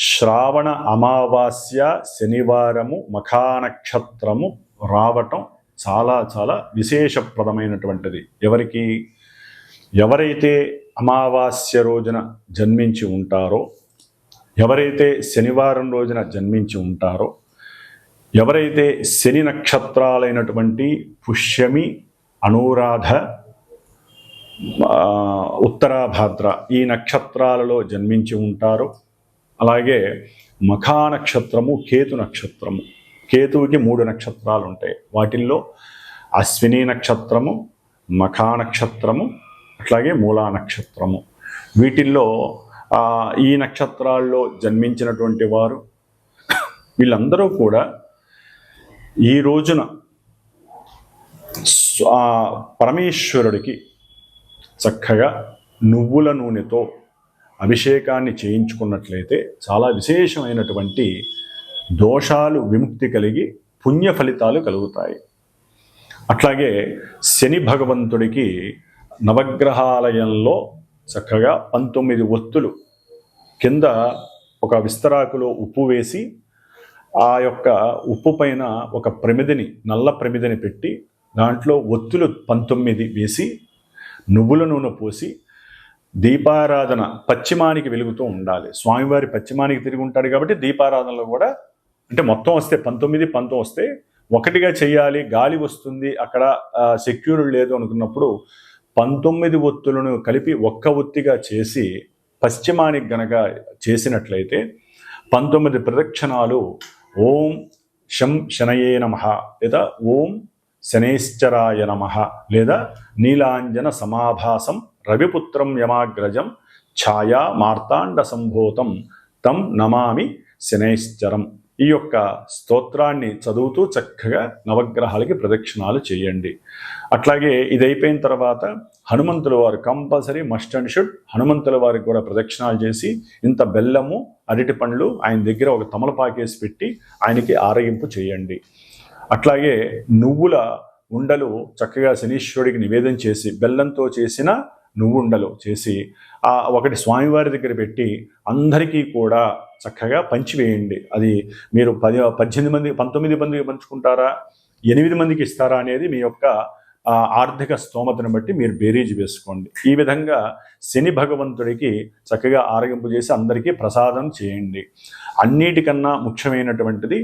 శ్రావణ అమావాస్య శనివారము మఖానక్షత్రము రావటం చాలా చాలా విశేషప్రదమైనటువంటిది. ఎవరికి ఎవరైతే అమావాస్య రోజున జన్మించి ఉంటారో ఎవరైతే శనివారం రోజున జన్మించి ఉంటారో ఎవరైతే శని నక్షత్రాలైనటువంటి పుష్యమి అనురాధ ఉత్తరాభాద్ర ఈ నక్షత్రాలలో జన్మించి ఉంటారో అలాగే మఖా నక్షత్రము కేతు నక్షత్రము. కేతువుకి మూడు నక్షత్రాలు ఉంటాయి వాటిల్లో అశ్విని నక్షత్రము మఖా నక్షత్రము అట్లాగే మూలా నక్షత్రము. వీటిల్లో ఈ నక్షత్రాల్లో జన్మించినటువంటి వారు వీళ్ళందరూ కూడా ఈ రోజున పరమేశ్వరుడికి చక్కగా నువ్వుల నూనెతో అభిషేకాన్ని చేయించుకున్నట్లయితే చాలా విశేషమైనటువంటి దోషాలు విముక్తి కలిగి పుణ్య ఫలితాలు కలుగుతాయి. అట్లాగే శని భగవంతుడికి నవగ్రహాలయంలో చక్కగా పంతొమ్మిది ఒత్తులు కింద ఒక విస్తరాకులో ఉప్పు వేసి ఆ యొక్క ఉప్పు పైన ఒక ప్రమిదిని నల్ల ప్రమిదిని పెట్టి దాంట్లో ఒత్తులు పంతొమ్మిది వేసి నువ్వుల నూనె పోసి దీపారాధన పశ్చిమానికి వెలుగుతూ ఉండాలి. స్వామివారి పశ్చిమానికి తిరిగి ఉంటాడు కాబట్టి దీపారాధనలో కూడా అంటే మొత్తం వస్తే పంతొమ్మిది పంతొమ్మిది వస్తే ఒకటిగా చేయాలి గాలి వస్తుంది అక్కడ సెక్యూర్ లేదు అనుకున్నప్పుడు పంతొమ్మిది ఒత్తులను కలిపి ఒక్క ఒత్తిగా చేసి పశ్చిమానికి గనక చేసినట్లయితే పంతొమ్మిది ప్రదక్షిణాలు ఓం శం శనయే నమ లేదా ఓం శనేశ్చరాయ నమ లేదా నీలాంజన సమాభాసం రవిపుత్రం యమాగ్రజం ఛాయా మార్తాండ సంభూతం తం నమామి శనేశ్చరం. ఈ యొక్క స్తోత్రాన్ని చదువుతూ చక్కగా నవగ్రహాలకి ప్రదక్షిణాలు చేయండి. అట్లాగే ఇది అయిపోయిన తర్వాత హనుమంతుల వారు కంపల్సరీ మస్ట్ అండ్ షుడ్ హనుమంతుల వారికి కూడా ప్రదక్షిణాలు చేసి ఇంత బెల్లము అరటి పండ్లు ఆయన దగ్గర ఒక తమలపాకేసి పెట్టి ఆయనకి ఆరగింపు చేయండి. అట్లాగే నువ్వుల ఉండలు చక్కగా శనీశ్వరుడికి నివేదన చేసి బెల్లంతో చేసిన నువ్వుండలు చేసి ఆ ఒకటి స్వామివారి దగ్గర పెట్టి అందరికీ కూడా చక్కగా పంచివేయండి. అది మీరు పది పద్దెనిమిది మంది పంతొమ్మిది మందికి పంచుకుంటారా ఎనిమిది మందికి ఇస్తారా అనేది మీ యొక్క ఆర్థిక స్తోమతను బట్టి మీరు బేరీజ్ వేసుకోండి. ఈ విధంగా శని భగవంతుడికి చక్కగా ఆరగింపు చేసి అందరికీ ప్రసాదం చేయండి. అన్నిటికన్నా ముఖ్యమైనటువంటిది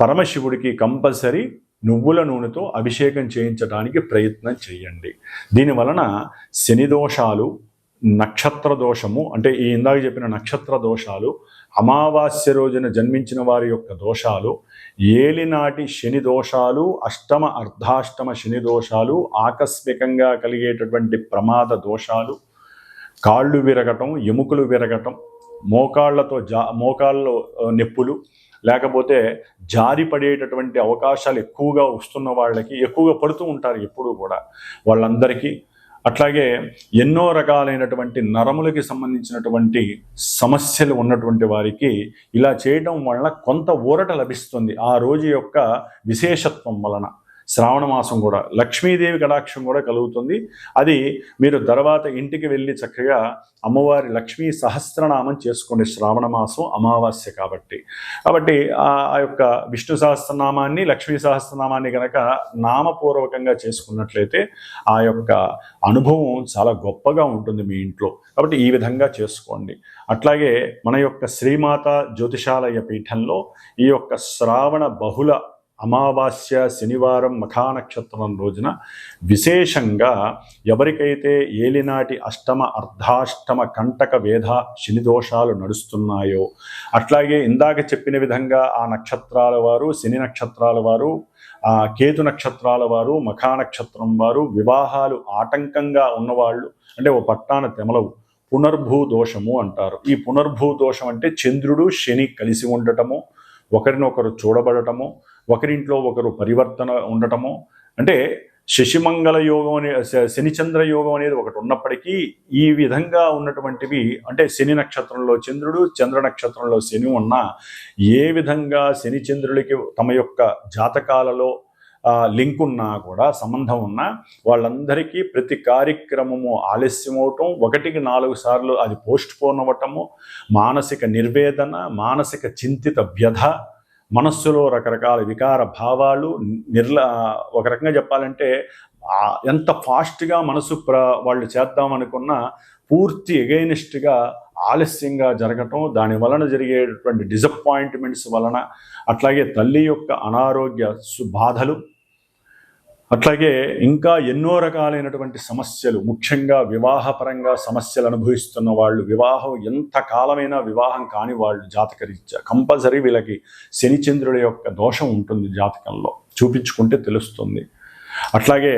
పరమశివుడికి కంపల్సరీ నువ్వుల నూనెతో అభిషేకం చేయించడానికి ప్రయత్నం చేయండి. దీని వలన శని దోషాలు నక్షత్ర దోషము అంటే ఈ ఇందాక చెప్పిన నక్షత్ర దోషాలు అమావాస్య రోజున జన్మించిన వారి యొక్క దోషాలు ఏలినాటి శని దోషాలు అష్టమ అర్ధాష్టమ శని దోషాలు ఆకస్మికంగా కలిగేటటువంటి ప్రమాద దోషాలు కాళ్ళు విరగటం ఎముకలు విరగటం మోకాళ్ళతో జా మోకాళ్ళలో నొప్పులు లేకపోతే జారి పడేటటువంటి అవకాశాలు ఎక్కువగా వస్తున్న వాళ్ళకి ఎక్కువగా పడుతూ ఉంటారు ఎప్పుడూ కూడా. వాళ్ళందరికీ అట్లాగే ఎన్నో రకాలైనటువంటి నరములకి సంబంధించినటువంటి సమస్యలు ఉన్నటువంటి వారికి ఇలా చేయడం వలన కొంత ఊరట లభిస్తుంది. ఆ రోజు యొక్క విశేషత్వం వలన. శ్రావణ మాసం కూడా లక్ష్మీదేవి కటాక్షం కూడా కలుగుతుంది. అది మీరు తర్వాత ఇంటికి వెళ్ళి చక్కగా అమ్మవారి లక్ష్మీ సహస్రనామం చేసుకోండి. శ్రావణ మాసం అమావాస్య కాబట్టి. కాబట్టి ఆ యొక్క విష్ణు సహస్రనామాన్ని లక్ష్మీ సహస్రనామాన్ని కనుక నామపూర్వకంగా చేసుకున్నట్లయితే ఆ యొక్క అనుభవం చాలా గొప్పగా ఉంటుంది మీ ఇంట్లో. కాబట్టి ఈ విధంగా చేసుకోండి. అట్లాగే మన యొక్క శ్రీమాత జ్యోతిషాలయ పీఠంలో ఈ యొక్క శ్రావణ బహుళ అమావాస్య శనివారం మఖా నక్షత్రం రోజున విశేషంగా ఎవరికైతే ఏలినాటి అష్టమ అర్ధాష్టమ కంటక వేధ శని దోషాలు నడుస్తున్నాయో అట్లాగే ఇందాక చెప్పిన విధంగా ఆ నక్షత్రాల వారు శని నక్షత్రాల వారు ఆ కేతు నక్షత్రాల వారు మఖా నక్షత్రం వారు వివాహాలు ఆటంకంగా ఉన్నవాళ్ళు అంటే ఓ పట్టాన తెమలవు పునర్భూ దోషము అంటారు. ఈ పునర్భూ దోషం అంటే చంద్రుడు శని కలిసి ఉండటము ఒకరినొకరు చూడబడటము ఒకరింట్లో ఒకరు పరివర్తన ఉండటము. అంటే శశిమంగళ యోగం అనే శ- శనిచంద్ర యోగం అనేది ఒకటి ఉన్నప్పటికీ ఈ విధంగా ఉన్నటువంటివి అంటే శని నక్షత్రంలో చంద్రుడు చంద్ర నక్షత్రంలో శని ఉన్న ఏ విధంగా శని చంద్రులకి తమ యొక్క జాతకాలలో లింక్ ఉన్నా కూడా సంబంధం ఉన్నా వాళ్ళందరికీ ప్రతి కార్యక్రమము ఆలస్యం అవటం ఒకటికి నాలుగు సార్లు అది పోస్ట్ పోన్ అవ్వటము మానసిక నిర్వేదన మానసిక చింతిత వ్యధ మనస్సులో రకరకాల వికార భావాలు నిర్ల ఒక రకంగా చెప్పాలంటే ఎంత ఫాస్ట్గా మనసు ప్ర వాళ్ళు చేద్దాం అనుకున్నా పూర్తి ఎగైనిస్ట్గా ఆలస్యంగా జరగటం దాని వలన జరిగేటువంటి డిసప్పాయింట్మెంట్స్ వలన అట్లాగే తల్లి యొక్క అనారోగ్య సు- బాధలు అట్లాగే ఇంకా ఎన్నో రకాలైనటువంటి సమస్యలు ముఖ్యంగా వివాహపరంగా సమస్యలు అనుభవిస్తున్న వాళ్ళు వివాహం ఎంత కాలమైనా వివాహం కాని వాళ్ళు జాతకరీత్యా కంపల్సరీ వీళ్ళకి శనిచంద్రుడి యొక్క దోషం ఉంటుంది జాతకంలో చూపించుకుంటే తెలుస్తుంది. అట్లాగే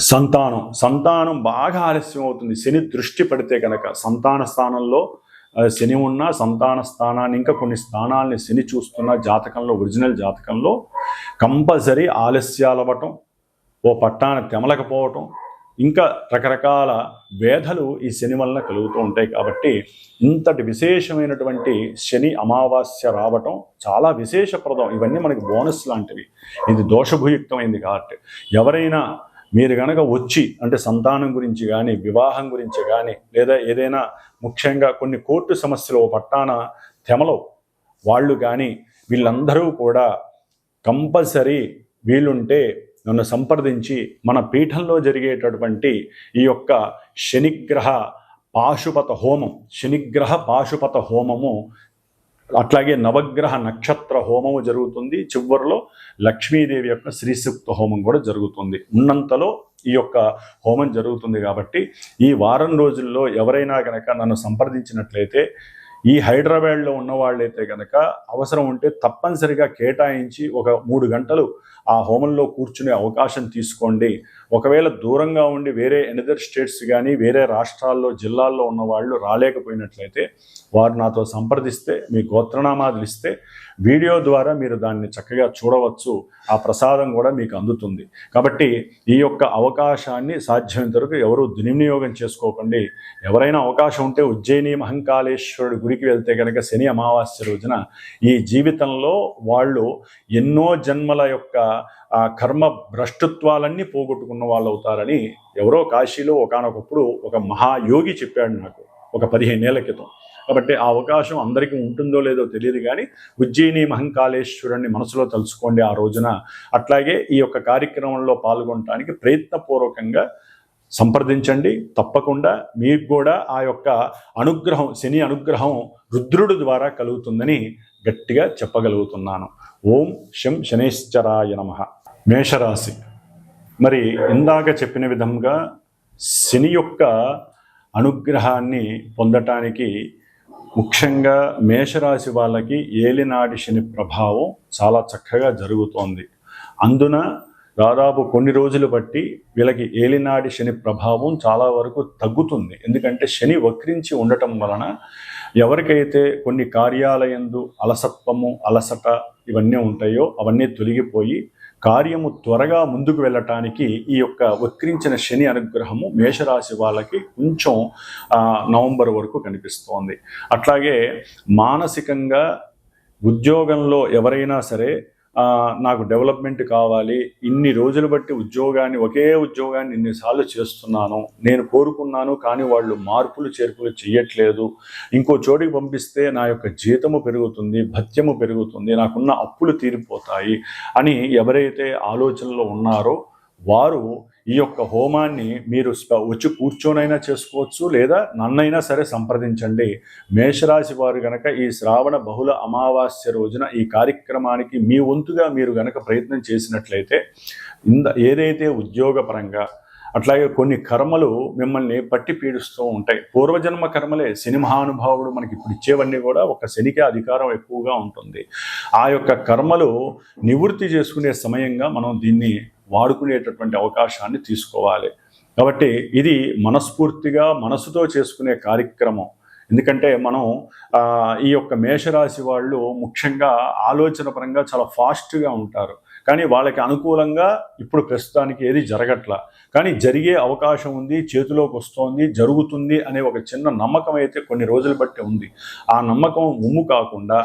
సంతానం సంతానం బాగా ఆలస్యం అవుతుంది శని దృష్టి పడితే కనుక సంతాన స్థానంలో శని ఉన్న సంతాన స్థానాన్ని ఇంకా కొన్ని స్థానాల్ని శని చూస్తున్న జాతకంలో ఒరిజినల్ జాతకంలో కంపల్సరీ ఆలస్యాలు అవ్వటం ఓ పట్టాన తెమలకపోవటం ఇంకా రకరకాల వేధలు ఈ శని వలన కలుగుతూ ఉంటాయి కాబట్టి ఇంతటి విశేషమైనటువంటి శని అమావాస్య రావటం చాలా విశేషప్రదం. ఇవన్నీ మనకి బోనస్ లాంటివి. ఇది దోషభుయుక్తమైంది కాబట్టి ఎవరైనా మీరు కనుక వచ్చి అంటే సంతానం గురించి కానీ వివాహం గురించి కానీ లేదా ఏదైనా ముఖ్యంగా కొన్ని కోర్టు సమస్యలు పట్టాన తెమలో వాళ్ళు కానీ వీళ్ళందరూ కూడా కంపల్సరీ వీలుంటే నన్ను సంప్రదించి మన పీఠంలో జరిగేటటువంటి ఈ యొక్క శనిగ్రహ పాశుపత హోమం శనిగ్రహ పాశుపత హోమము అట్లాగే నవగ్రహ నక్షత్ర హోమము జరుగుతుంది. చివరిలో లక్ష్మీదేవి యొక్క శ్రీసూక్త హోమం కూడా జరుగుతుంది. ఉన్నంతలో ఈ యొక్క హోమం జరుగుతుంది కాబట్టి ఈ వారం రోజుల్లో ఎవరైనా కనుక నన్ను సంప్రదించినట్లయితే ఈ హైదరాబాద్లో ఉన్న వాళ్ళైతే కనుక అవసరం ఉంటే తప్పనిసరిగా కేటాయించి ఒక మూడు గంటలు ఆ హోమంలో కూర్చునే అవకాశం తీసుకోండి. ఒకవేళ దూరంగా ఉండి వేరే ఎనదర్ స్టేట్స్ కానీ వేరే రాష్ట్రాల్లో జిల్లాల్లో ఉన్న వాళ్ళు రాలేకపోయినట్లయితే వారు నాతో సంప్రదిస్తే మీ గోత్రనామాదులు ఇస్తే వీడియో ద్వారా మీరు దాన్ని చక్కగా చూడవచ్చు. ఆ ప్రసాదం కూడా మీకు అందుతుంది. కాబట్టి ఈ యొక్క అవకాశాన్ని సాధ్యమైనంత వరకు ఎవరు దుర్వినియోగం చేసుకోకండి. ఎవరైనా అవకాశం ఉంటే ఉజ్జయిని మహంకాళేశ్వరుడి గుడికి వెళ్తే కనుక శని అమావాస్య రోజున ఈ జీవితంలో వాళ్ళు ఎన్నో జన్మల యొక్క ఆ కర్మ భ్రష్టత్వాలన్నీ పోగొట్టుకున్న వాళ్ళు అవుతారని ఎవరో కాశీలో ఒకానొకప్పుడు ఒక మహాయోగి చెప్పాడు నాకు ఒక పదిహేనేళ్ళ క్రితం. కాబట్టి ఆ అవకాశం అందరికీ ఉంటుందో లేదో తెలియదు కానీ ఉజ్జయిని మహంకాళేశ్వరుణ్ణి మనసులో తలుచుకోండి ఆ రోజున. అట్లాగే ఈ యొక్క కార్యక్రమంలో పాల్గొనడానికి ప్రయత్నపూర్వకంగా సంప్రదించండి. తప్పకుండా మీకు కూడా ఆ యొక్క అనుగ్రహం శని అనుగ్రహం రుద్రుడు ద్వారా కలుగుతుందని గట్టిగా చెప్పగలుగుతున్నాను. ఓం శం శనేశ్వరాయ నమ. మేషరాశి. మరి ఇందాక చెప్పిన విధంగా శని యొక్క అనుగ్రహాన్ని పొందటానికి ముఖ్యంగా మేషరాశి వాళ్ళకి ఏలినాటి శని ప్రభావం చాలా చక్కగా జరుగుతోంది. అందున దాదాపు కొన్ని రోజులు బట్టి వీళ్ళకి ఏలినాడి శని ప్రభావం చాలా వరకు తగ్గుతుంది. ఎందుకంటే శని వక్రించి ఉండటం వలన ఎవరికైతే కొన్ని కార్యాలయందు అలసత్వము అలసట ఇవన్నీ ఉంటాయో అవన్నీ తొలగిపోయి కార్యము త్వరగా ముందుకు వెళ్ళటానికి ఈ యొక్క వక్రించిన శని అనుగ్రహము మేషరాశి వాళ్ళకి కొంచెం నవంబర్ వరకు కనిపిస్తోంది. అట్లాగే మానసికంగా ఉద్యోగంలో ఎవరైనా సరే నాకు డెవలప్మెంట్ కావాలి ఇన్ని రోజులు బట్టి ఉద్యోగాన్ని ఒకే ఉద్యోగాన్ని ఇన్నిసార్లు చేస్తున్నాను. నేను కోరుకున్నాను కానీ వాళ్ళు మార్పులు చేర్పులు చేయట్లేదు ఇంకో చోటికి పంపిస్తే నా యొక్క జీతము పెరుగుతుంది భత్యము పెరుగుతుంది నాకున్న అప్పులు తీరిపోతాయి అని ఎవరైతే ఆలోచనలో ఉన్నారో వారు ఈ యొక్క హోమాన్ని మీరు వచ్చి కూర్చొనైనా చేసుకోవచ్చు లేదా నన్నైనా సరే సంప్రదించండి. మేషరాశి వారు గనక ఈ శ్రావణ బహుళ అమావాస్య రోజున ఈ కార్యక్రమానికి మీ వంతుగా మీరు గనక ప్రయత్నం చేసినట్లయితే ఇంద ఏదైతే ఉద్యోగపరంగా అట్లాగే కొన్ని కర్మలు మిమ్మల్ని పట్టి పీడిస్తూ ఉంటాయి. పూర్వజన్మ కర్మలే శని మహానుభావుడు మనకి ఇప్పుడు ఇచ్చేవన్నీ కూడా ఒక శనికే అధికారం ఎక్కువగా ఉంటుంది. ఆ యొక్క కర్మలు నివృత్తి చేసుకునే సమయంగా మనం దీన్ని వాడుకునేటటువంటి అవకాశాన్ని తీసుకోవాలి. కాబట్టి ఇది మనస్ఫూర్తిగా మనసుతో చేసుకునే కార్యక్రమం. ఎందుకంటే మనం ఈ యొక్క మేషరాశి వాళ్ళు ముఖ్యంగా ఆలోచన పరంగా చాలా ఫాస్ట్గా ఉంటారు. కానీ వాళ్ళకి అనుకూలంగా ఇప్పుడు ప్రస్తుతానికి ఏది జరగట్ల. కానీ జరిగే అవకాశం ఉంది చేతిలోకి వస్తోంది జరుగుతుంది అనే ఒక చిన్న నమ్మకం అయితే కొన్ని రోజులు బట్టి ఉంది. ఆ నమ్మకం ఉమ్ము కాకుండా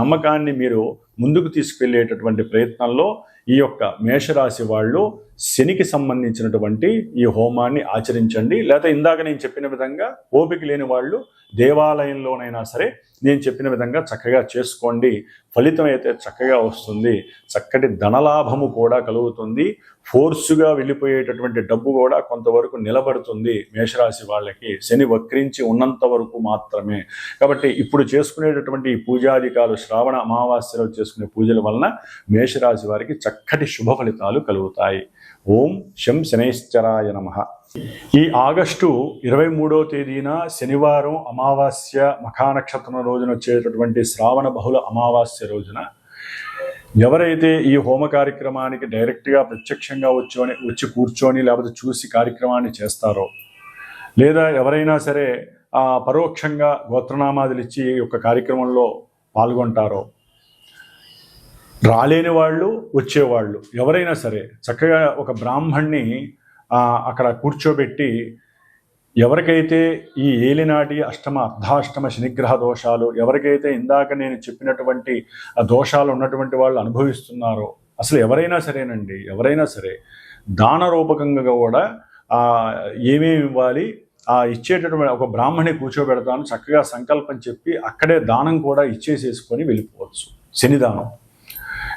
నమ్మకాన్ని మీరు ముందుకు తీసుకెళ్ళేటటువంటి ప్రయత్నంలో ఈ యొక్క మేషరాశి వాళ్ళు శనికి సంబంధించినటువంటి ఈ హోమాన్ని ఆచరించండి. లేదా ఇందాక నేను చెప్పిన విధంగా ఓపిక లేని వాళ్ళు దేవాలయంలోనైనా సరే నేను చెప్పిన విధంగా చక్కగా చేసుకోండి. ఫలితం అయితే చక్కగా వస్తుంది. చక్కటి ధనలాభము కూడా కలుగుతుంది. ఫోర్సుగా వెళ్ళిపోయేటటువంటి డబ్బు కూడా కొంతవరకు నిలబడుతుంది. మేషరాశి వాళ్ళకి శని వక్రించి ఉన్నంత వరకు మాత్రమే. కాబట్టి ఇప్పుడు చేసుకునేటటువంటి ఈ పూజాధికాలు శ్రావణ అమావాస్యలో చేసుకునే పూజల వలన మేషరాశి వారికి చక్కటి శుభ ఫలితాలు కలుగుతాయి. ఓం శం శనైశ్చరాయ నమ. ఈ ఆగస్టు ఇరవై మూడవ తేదీన శనివారం అమావాస్య మఖానక్షత్రం రోజున వచ్చేటటువంటి శ్రావణ బహుళ అమావాస్య రోజున ఎవరైతే ఈ హోమ కార్యక్రమానికి డైరెక్ట్గా ప్రత్యక్షంగా వచ్చి వచ్చి కూర్చొని లేకపోతే చూసి కార్యక్రమాన్ని చేస్తారో లేదా ఎవరైనా సరే పరోక్షంగా గోత్రనామాదులు ఇచ్చి ఈ యొక్క కార్యక్రమంలో పాల్గొంటారో రాలేని వాళ్ళు వచ్చేవాళ్ళు ఎవరైనా సరే చక్కగా ఒక బ్రాహ్మణ్ణి అక్కడ కూర్చోబెట్టి ఎవరికైతే ఈ ఏలినాటి అష్టమ అర్ధాష్టమ శనిగ్రహ దోషాలు ఎవరికైతే ఇందాక నేను చెప్పినటువంటి దోషాలు ఉన్నటువంటి వాళ్ళు అనుభవిస్తున్నారో అసలు ఎవరైనా సరేనండి ఎవరైనా సరే దాన రూపకంగా కూడా ఏమేమి ఇవ్వాలి ఆ ఇచ్చేటటువంటి ఒక బ్రాహ్మణి కూర్చోబెడతాను చక్కగా సంకల్పం చెప్పి అక్కడే దానం కూడా ఇచ్చేసేసుకొని వెళ్ళిపోవచ్చు శనిదానం.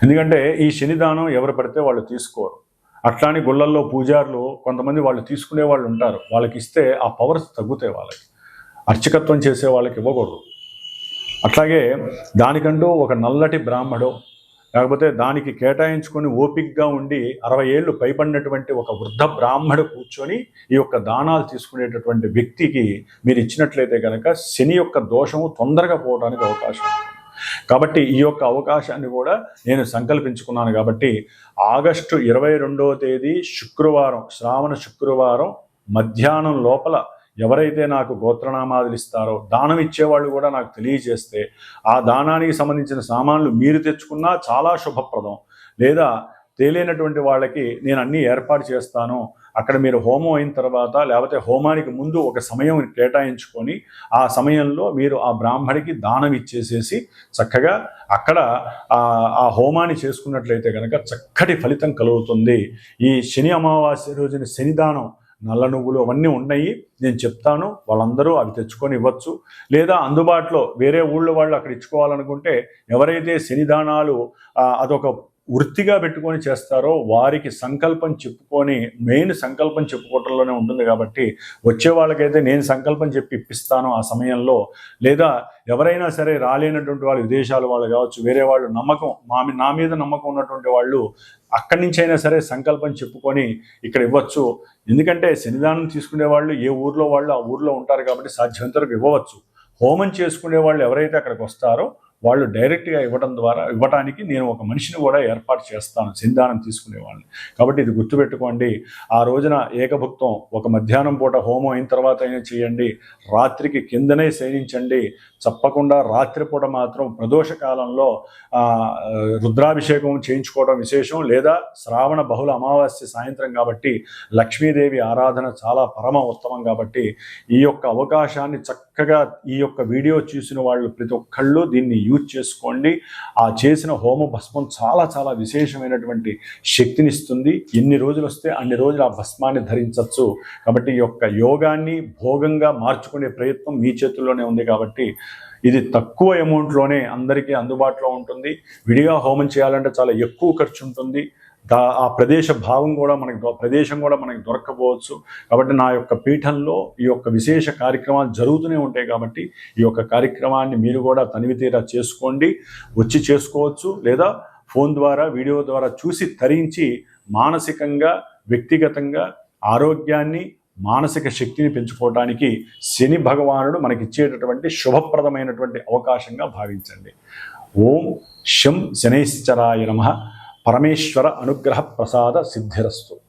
ఎందుకంటే ఈ శనిదానం ఎవరు పడితే వాళ్ళు తీసుకోరు. అట్లాని గుళ్ళల్లో పూజారులు కొంతమంది వాళ్ళు తీసుకునే వాళ్ళు ఉంటారు. వాళ్ళకి ఇస్తే ఆ పవర్స్ తగ్గుతాయి వాళ్ళకి. అర్చకత్వం చేసే వాళ్ళకి ఇవ్వకూడదు. అట్లాగే దానికంటూ ఒక నల్లటి బ్రాహ్మడు లేకపోతే దానికి కేటాయించుకొని ఓపిక్గా ఉండి అరవై ఏళ్ళు పైబడినటువంటి ఒక వృద్ధ బ్రాహ్మడు కూర్చొని ఈ యొక్క దానాలు తీసుకునేటటువంటి వ్యక్తికి మీరు ఇచ్చినట్లయితే కనుక శని యొక్క దోషము తొందరగా పోవడానికి అవకాశం ఉంది. కాబట్టి ఈ యొక్క అవకాశాన్ని కూడా నేను సంకల్పించుకున్నాను కాబట్టి ఆగస్టు ఇరవై రెండవ తేదీ శుక్రవారం శ్రావణ శుక్రవారం మధ్యాహ్నం లోపల ఎవరైతే నాకు గోత్రనామాదులు ఇస్తారో దానం ఇచ్చేవాళ్ళు కూడా నాకు తెలియజేస్తే ఆ దానానికి సంబంధించిన సామాన్లు మీరు తెచ్చుకున్నా చాలా శుభప్రదం. లేదా తేలినటువంటి వాళ్ళకి నేను అన్నీ ఏర్పాటు చేస్తాను అక్కడ మీరు హోమం అయిన తర్వాత లేకపోతే హోమానికి ముందు ఒక సమయం కేటాయించుకొని ఆ సమయంలో మీరు ఆ బ్రాహ్మడికి దానం ఇచ్చేసేసి చక్కగా అక్కడ ఆ హోమాన్ని చేసుకున్నట్లయితే కనుక చక్కటి ఫలితం కలుగుతుంది. ఈ శని అమావాస్య రోజున శనిదానం నల్ల నువ్వులు అవన్నీ ఉన్నాయి. నేను చెప్తాను వాళ్ళందరూ అవి తెచ్చుకొని ఇవ్వచ్చు. లేదా అందుబాటులో వేరే ఊళ్ళో వాళ్ళు అక్కడ ఇచ్చుకోవాలనుకుంటే ఎవరైతే శనిదానాలు అదొక వృత్తిగా పెట్టుకొని చేస్తారో వారికి సంకల్పం చెప్పుకొని మెయిన్ సంకల్పం చెప్పుకోవటంలోనే ఉంటుంది కాబట్టి వచ్చే వాళ్ళకైతే నేను సంకల్పం చెప్పి ఇప్పిస్తాను ఆ సమయంలో. లేదా ఎవరైనా సరే రాలేనటువంటి వాళ్ళు విదేశాల వాళ్ళు కావచ్చు వేరే వాళ్ళు నమ్మకం మా నా మీద నమ్మకం ఉన్నటువంటి వాళ్ళు అక్కడి నుంచి అయినా సరే సంకల్పం చెప్పుకొని ఇక్కడ ఇవ్వచ్చు. ఎందుకంటే శనిదానం తీసుకునే వాళ్ళు ఏ ఊర్లో వాళ్ళు ఆ ఊర్లో ఉంటారు కాబట్టి సాధ్యమైనంత ఇవ్వవచ్చు. హోమం చేసుకునే వాళ్ళు ఎవరైతే అక్కడికి వస్తారో వాళ్ళు డైరెక్ట్గా ఇవ్వడం ద్వారా ఇవ్వడానికి నేను ఒక మనిషిని కూడా ఏర్పాటు చేస్తాను సింధానం తీసుకునే వాళ్ళని. కాబట్టి ఇది గుర్తుపెట్టుకోండి ఆ రోజున ఏకభుక్తం ఒక మధ్యాహ్నం పూట హోమం అయిన తర్వాత అయినా చేయండి రాత్రికి కిందనే శయనించండి తప్పకుండా రాత్రిపూట మాత్రం ప్రదోష కాలంలో రుద్రాభిషేకం చేయించుకోవడం విశేషం లేదా శ్రావణ బహుళ అమావాస్య సాయంత్రం కాబట్టి లక్ష్మీదేవి ఆరాధన చాలా పరమ ఉత్తమం కాబట్టి ఈ యొక్క అవకాశాన్ని చక్క చక్కగా ఈ యొక్క వీడియో చూసిన వాళ్ళు ప్రతి ఒక్కళ్ళు దీన్ని యూజ్ చేసుకోండి. ఆ చేసిన హోమ భస్మం చాలా చాలా విశేషమైనటువంటి శక్తిని ఇస్తుంది. ఎన్ని రోజులు వస్తే అన్ని రోజులు ఆ భస్మాన్ని ధరించవచ్చు. కాబట్టి ఈ యొక్క యోగాన్ని భోగంగా మార్చుకునే ప్రయత్నం మీ చేతుల్లోనే ఉంది కాబట్టి ఇది తక్కువ అమౌంట్లోనే అందరికీ అందుబాటులో ఉంటుంది. విడిగా హోమం చేయాలంటే చాలా ఎక్కువ ఖర్చు ఉంటుంది. ఆ ప్రదేశ భావం కూడా మనకి ప్రదేశం కూడా మనకి దొరకపోవచ్చు కాబట్టి నా యొక్క పీఠంలో ఈ యొక్క విశేష కార్యక్రమాలు జరుగుతూనే ఉంటాయి కాబట్టి ఈ యొక్క కార్యక్రమాన్ని మీరు కూడా తనివి తీరా చేసుకోండి వచ్చి చేసుకోవచ్చు లేదా ఫోన్ ద్వారా వీడియో ద్వారా చూసి తరించి మానసికంగా వ్యక్తిగతంగా ఆరోగ్యాన్ని మానసిక శక్తిని పెంచుకోవడానికి శని భగవానుడు మనకి ఇచ్చేటటువంటి శుభప్రదమైనటువంటి అవకాశంగా భావించండి. ఓం శం శనైశ్చరాయ నమ. పరమేశ్వర అనుగ్రహ ప్రసాద సిద్ధిరస్తు.